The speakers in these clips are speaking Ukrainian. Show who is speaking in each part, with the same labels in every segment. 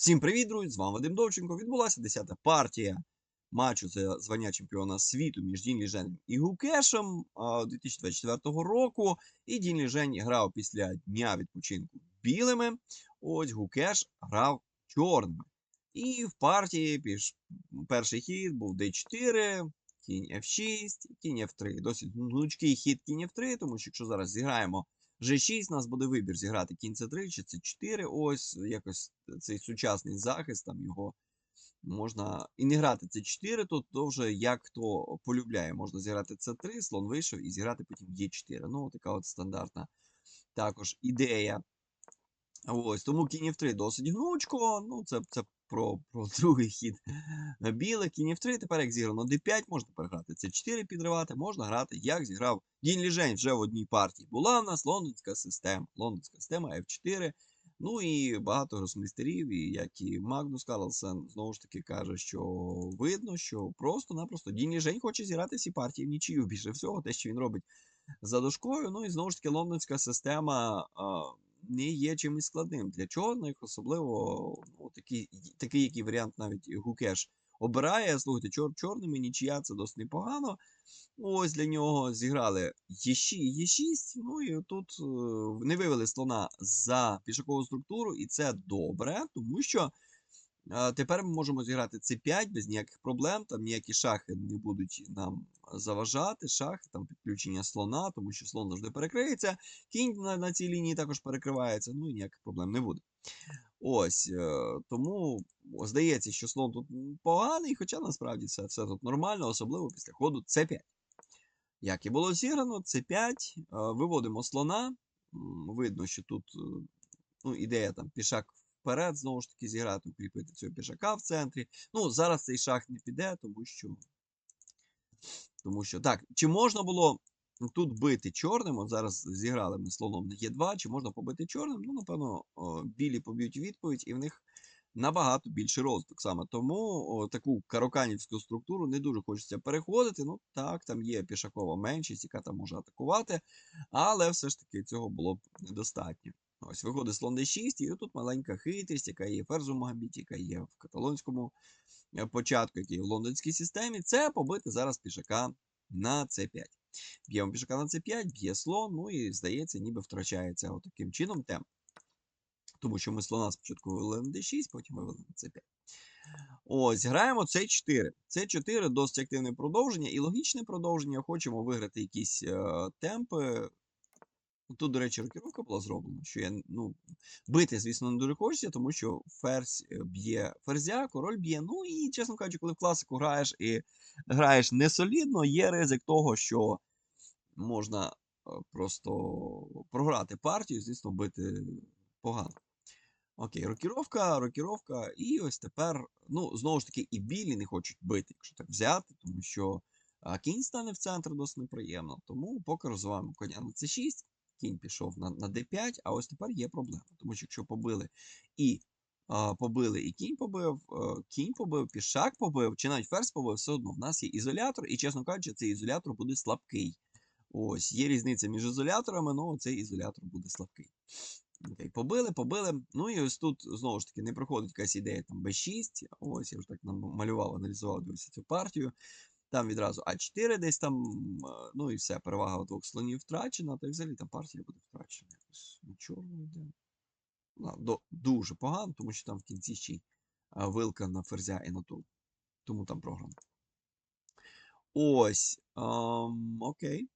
Speaker 1: Всім привіт, друзі! З вами Вадим Довченко. Відбулася 10-та партія матчу за звання чемпіона світу між Дін Ліженем і Гукешем 2024 року. І Дін Ліжень грав після дня відпочинку білими. Ось Гукеш грав чорними. І в партії піш... перший хід був D4, кінь F6, кінь F3. Досить гнучкий хід кінь F3, тому що якщо зараз зіграємо G6, у нас буде вибір зіграти кінь C3 чи C4. Ось якось цей сучасний захист, там його можна і не грати C4, тут то вже як хто полюбляє. Можна зіграти C3, слон вийшов і зіграти потім Е4. Ну, така от стандартна також ідея. Ось, тому кінь F3 досить гнучко. Ну, це, це про, про другий хід біле. Кінь F3. Тепер як зіграно D5, можна переграти C4 підривати, можна грати, як зіграв Дін Ліжень вже в одній партії. Була в нас лондонська система. Лондонська система F4. Ну і багато гросмейстерів, і як і Магнус Карлсен, знову ж таки каже, що видно, що просто-напросто Дін Ліжень хоче зіграти всі партії в нічию. Більше всього, те, що він робить за дошкою. Ну і знову ж таки, лондонська система. А, не є чимось складним для чорних, особливо ну, такий, такий який варіант навіть Гукеш обирає. Слухайте, чор, чорними нічия це досить непогано. Ось для нього зіграли Е6, Е6, ну і тут е, не вивели слона за пішакову структуру, і це добре, тому що тепер ми можемо зіграти С5 без ніяких проблем, там ніякі шахи не будуть нам заважати, шахи, там підключення слона, тому що слон завжди перекриється. Кінь на, на цій лінії також перекривається, ну і ніяких проблем не буде. Ось е, тому здається, що слон тут поганий, хоча насправді все, все тут нормально, особливо після ходу С5. Як і було зіграно, С5, е, виводимо слона. Видно, що тут е, ну, ідея там пішак вперед, знову ж таки, зіграти, укріпити цього пішака в центрі. Ну, зараз цей шах не піде, тому що. Тому що так, чи можна було тут бити чорним? От зараз зіграли ми слоном на Е2, чи можна побити чорним? Ну, напевно, білі поб'ють відповідь, і в них набагато більший розвиток саме. Тому о, таку кароканівську структуру не дуже хочеться переходити. Ну, так, там є пішакова меншість, яка там може атакувати, але все ж таки цього було б недостатньо. Ось виходить слон d6, і тут маленька хитрість, яка є в ферзовому гамбіті, яка є в каталонському е, початку, який є в лондонській системі, це побити зараз пішака на c5. Б'ємо пішака на c5, б'є слон, ну і здається, ніби втрачається таким чином темп. Тому що ми слона спочатку вивели на d6, потім вивели на c5. Ось, граємо c4. c4 досить активне продовження і логічне продовження. Хочемо виграти якісь е, темпи. Тут, до речі, рокіровка була зроблена, що я, ну, бити, звісно, не дуже хочеться, тому що ферзь е, б'є ферзя, король б'є. Ну і, чесно кажучи, коли в класику граєш і граєш не солідно, є ризик того, що можна е, просто програти партію, звісно, бити погано. Окей, рокіровка, рокіровка, і ось тепер, ну, знову ж таки, і білі не хочуть бити, якщо так взяти, тому що кінь стане в центр досить неприємно. Тому поки розвиваємо коня на c6, кінь пішов на, на d5, а ось тепер є проблема. Тому що якщо побили і а, побили, і кінь побив, а, кінь побив, пішак побив, чи навіть ферзь побив, все одно в нас є ізолятор, і, чесно кажучи, цей ізолятор буде слабкий. Ось, є різниця між ізоляторами, але цей ізолятор буде слабкий. Окей, побили, побили. Ну і ось тут знову ж таки не проходить якась ідея там B6. Ось я вже так малював, аналізував дивився цю партію. Там відразу А4 десь там, е, ну і все, перевага двох слонів втрачена, та й взагалі там партія буде втрачена. Якось чорну йде. Ну, дуже погано, тому що там в кінці ще й вилка на ферзя і на ту. Тому там програма. Ось. ем, окей.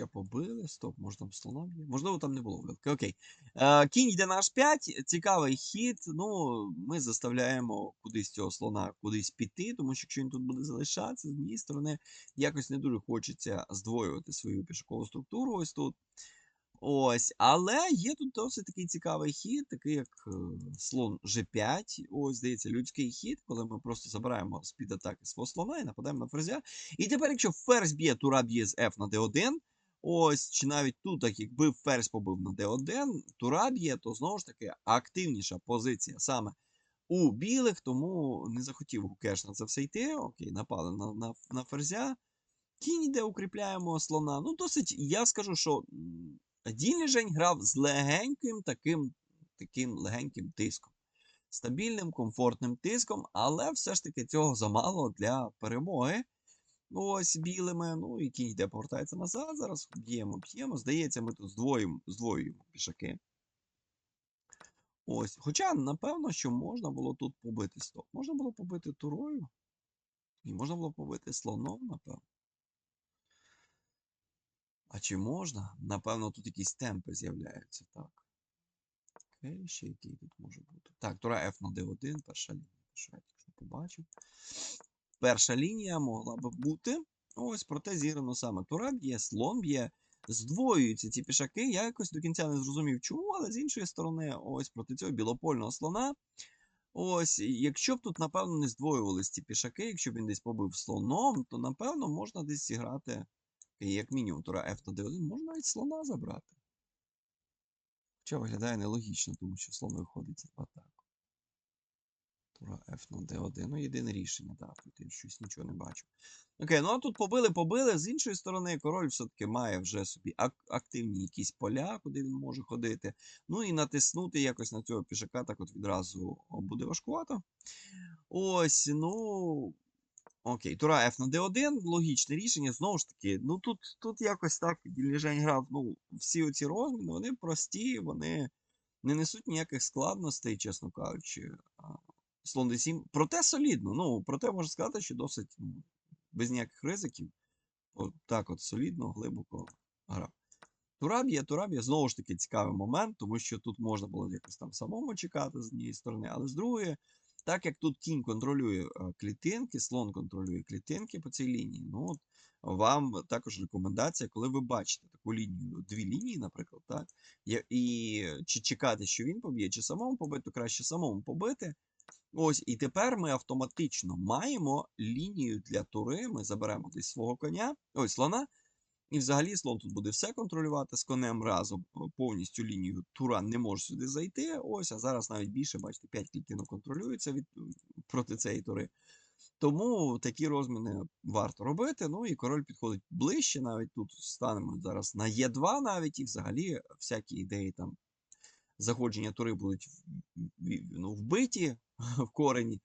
Speaker 1: Чи побили? Стоп, може там слона б'є? Можливо, там не було вилки. Окей. Е, кінь йде на h5, цікавий хід. Ну, ми заставляємо кудись цього слона кудись піти, тому що якщо він тут буде залишатися, з однієї сторони, якось не дуже хочеться здвоювати свою пішокову структуру ось тут. Ось, але є тут досить такий цікавий хід, такий як е, слон G5. Ось, здається, людський хід, коли ми просто забираємо з-під атаки свого слона і нападаємо на ферзя. І тепер, якщо ферзь б'є, тура б'є з F на D1. Ось, чи навіть тут, якби ферзь побив на d1, тура б'є, то знову ж таки активніша позиція саме у білих, тому не захотів Гукеш на це все йти. Окей, напали на на, на ферзя. Кінь йде, укріпляємо слона. Ну, досить, я скажу, що Дін Ліжень грав з легеньким таким таким легеньким тиском. стабільним, комфортним тиском, але все ж таки цього замало для перемоги. Ось білими. Ну кінь йде, повертається назад. Зараз б'ємо, б'ємо. Здається, ми тут здвоїмо, здвоюємо пішаки. Ось. Хоча, напевно, що можна було тут побити стоп. Можна було побити турою. І можна було побити слоном, напевно. А чи можна? Напевно, тут якісь темпи з'являються, так. Окей, ще який тут може бути. Так, тура F на D1, перша лінія. Що я тільки побачив. Перша лінія могла би бути. Ось, проте зіграно саме тура б'є, слон б'є. Здвоюються ці пішаки. Я якось до кінця не зрозумів, чому, але з іншої сторони, ось проти цього білопольного слона. Ось, якщо б тут, напевно, не здвоювались ці пішаки, якщо б він десь побив слоном, то напевно можна десь зіграти, як мінімум, тура F на D1, можна навіть слона забрати. Хоча виглядає нелогічно, тому що слон виходить в атаку. Тура F на D1. Ну, єдине рішення, так, тут я щось нічого не бачу. Окей, ну а тут побили, побили. З іншої сторони, король все-таки має вже собі ак- активні якісь поля, куди він може ходити. Ну і натиснути якось на цього пішака так от відразу буде важкувато. Ось, ну. Окей, тура F на D1, логічне рішення. Знову ж таки, ну тут, тут якось так Діліжень грав. Ну, всі оці розміни, вони прості, вони не несуть ніяких складностей, чесно кажучи. Слон D7. Проте солідно. Ну, проте можна сказати, що досить ну, без ніяких ризиків. От так от солідно, глибоко грав. Турабія, Турабія, знову ж таки цікавий момент, тому що тут можна було якось там самому чекати з однієї сторони, але з другої, так як тут кінь контролює е, клітинки, слон контролює клітинки по цій лінії, ну от вам також рекомендація, коли ви бачите таку лінію, дві лінії, наприклад, так, і чи чекати, що він поб'є, чи самому побити, то краще самому побити. Ось, і тепер ми автоматично маємо лінію для тури. Ми заберемо десь свого коня, ой, слона. І взагалі слон тут буде все контролювати з конем разом повністю лінію. Тура не може сюди зайти. Ось, а зараз навіть більше, бачите, 5 клітинок контролюється від, проти цієї тури. Тому такі розміни варто робити. Ну і король підходить ближче. Навіть тут станемо зараз на Е2 навіть, і взагалі всякі ідеї там заходження тури будуть ну, вбиті в корені.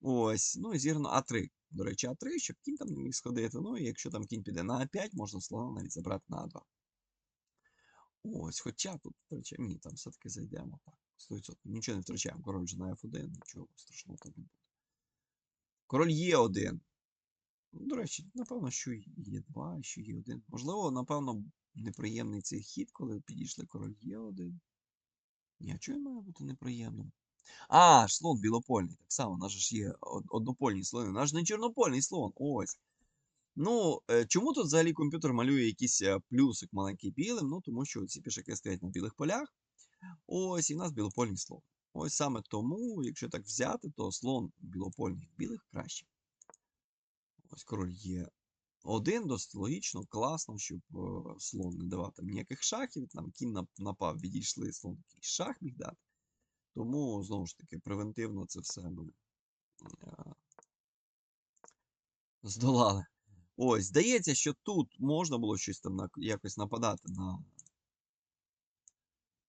Speaker 1: Ось, ну і зіграно А3. До речі, А3, щоб кінь там не міг сходити. Ну і якщо там кінь піде на А5, можна слона навіть забрати на А2. Ось, хоча тут втрачаємо. Ні, там все-таки зайдемо. Так, 100%. Нічого не втрачаємо. Король вже на F1, нічого страшного там не буде. Король Е1. Ну, До речі, напевно, що Е2, що Е1. Можливо, напевно, неприємний цей хід, коли підійшли король Е1. Ні, а чого він має бути неприємним? А, слон білопольний. Так само, у нас ж є од- однопольні слони. Ж не чорнопольний слон. Ось. Ну, е, чому тут взагалі комп'ютер малює якийсь е, плюсик маленький білим? Ну, тому що ці пішаки стоять на білих полях. Ось, і в нас білопольний слон. Ось саме тому, якщо так взяти, то слон білопольних білих краще. Ось король є один, досить логічно, класно, щоб е, слон не давав там ніяких шахів. Там кінь нап- напав, відійшли, слон якийсь шах міг дати. Тому, знову ж таки, превентивно це все ми е, здолали. Ось, здається, що тут можна було щось там якось нападати на,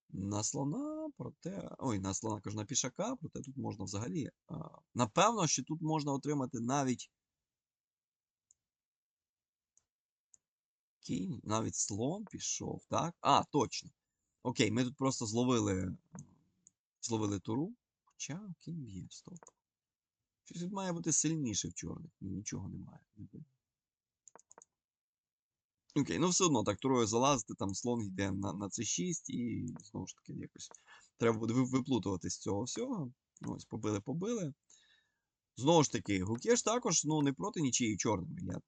Speaker 1: на слона, проте. Ой, на слона кажу, на пішака, проте тут можна взагалі. А, напевно, що тут можна отримати навіть кінь, навіть слон пішов, так? А, точно. Окей, ми тут просто зловили, зловили туру. Хоча кінь б'є, стоп. Щось тут має бути сильніше в чорних. Ні, Нічого немає. Окей, ну все одно так турою залазити, там слон йде на, на C6 і знову ж таки якось треба буде виплутувати з цього всього. Ось, побили, побили. Знову ж таки, Гукеш також ну, не проти нічиєї чорними. Я,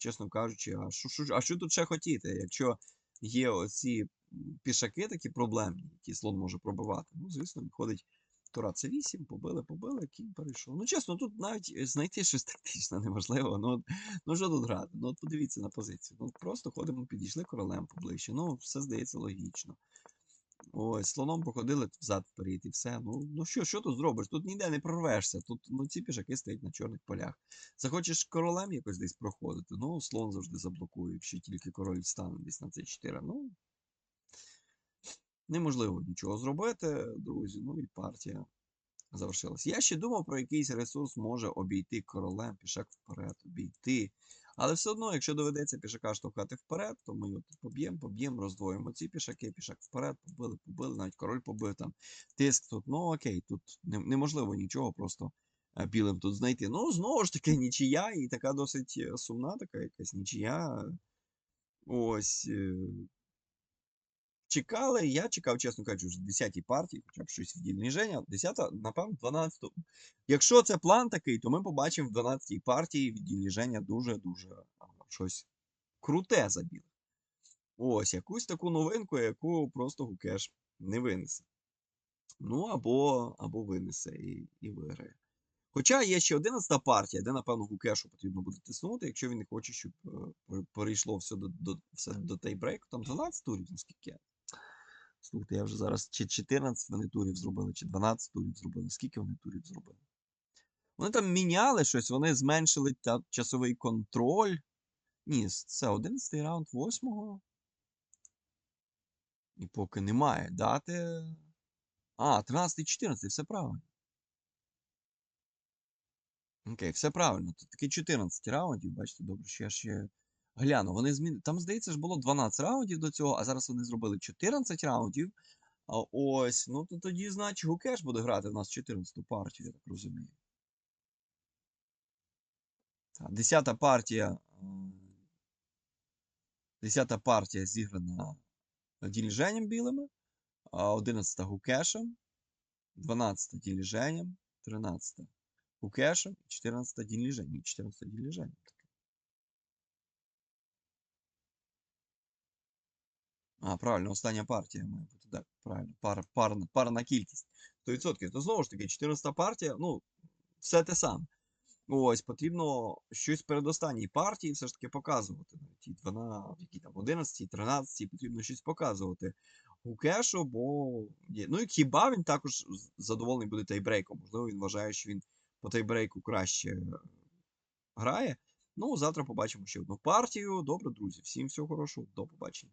Speaker 1: чесно кажучи, а що, що, а що тут ще хотіти? Якщо є оці пішаки такі проблемні, які слон може пробивати, ну, звісно, виходить Тура С8, побили, побили, кінь перейшов. Ну, чесно, тут навіть е, знайти щось тактичне неможливо. Ну, ну що тут грати? Ну, от подивіться на позицію. Ну, просто ходимо, підійшли королем поближче. Ну, все здається логічно. Ось, слоном походили взад вперед і все. Ну, ну що, що тут зробиш? Тут ніде не прорвешся. Тут ну, ці пішаки стоять на чорних полях. Захочеш королем якось десь проходити, ну, слон завжди заблокує, якщо тільки король стане десь на це 4. Ну, неможливо нічого зробити, друзі. Ну і партія завершилась. Я ще думав про якийсь ресурс може обійти королем, пішак вперед, обійти. Але все одно, якщо доведеться пішака штовхати вперед, то ми його поб'ємо, поб'ємо, роздвоїмо ці пішаки, пішак вперед, побили, побили, навіть король побив там. Тиск тут, ну окей, тут неможливо нічого просто е, білим тут знайти. Ну, знову ж таки, нічия, і така досить е, сумна, така якась нічия. Ось. Чекали, я чекав, чесно кажучи, вже 10-й партії, хоча б щось в дільні Женя. 10-та, напевно, 12 Якщо це план такий, то ми побачимо в 12-й партії від дуже-дуже щось круте забіг. Ось, якусь таку новинку, яку просто Гукеш не винесе. Ну, або, або винесе і, і виграє. Хоча є ще 11-та партія, де, напевно, Гукешу потрібно буде тиснути, якщо він не хоче, щоб е, перейшло все до, до, все до тейбрейку. Там 12 турів, наскільки я. Слухайте, я вже зараз чи 14 вони турів зробили, чи 12 турів зробили. Скільки вони турів зробили? Вони там міняли щось, вони зменшили та, часовий контроль. Ні, це 11 раунд 8-го. І поки немає дати. А, 13 14, все правильно. Окей, все правильно. Тут таки 14 раундів, бачите, добре, що я ще гляну. Вони змін... Там, здається, ж було 12 раундів до цього, а зараз вони зробили 14 раундів. А ось, ну то тоді, значить, Гукеш буде грати в нас 14-ту партію, я так розумію. 10-та партія. м, 10-та партія зіграна діліженням білими, 11-та Гукешем, 12-та діліженням, 13-та Гукешем, 14-та діліженням. 14-та діліженням. А, правильно, остання партія має бути. Так, правильно. Пар, парна, парна кількість. 100%. То знову ж таки, 14 партія, ну, все те саме. Ось, потрібно щось перед останній партії все ж таки показувати. Навіть і 12, які там 11, 13, потрібно щось показувати у кешу, бо. Ну і хіба він також задоволений буде тайбрейком? Можливо, він вважає, що він по тайбрейку краще е, грає. Ну, завтра побачимо ще одну партію. Добре, друзі. Всім всього хорошого, до побачення.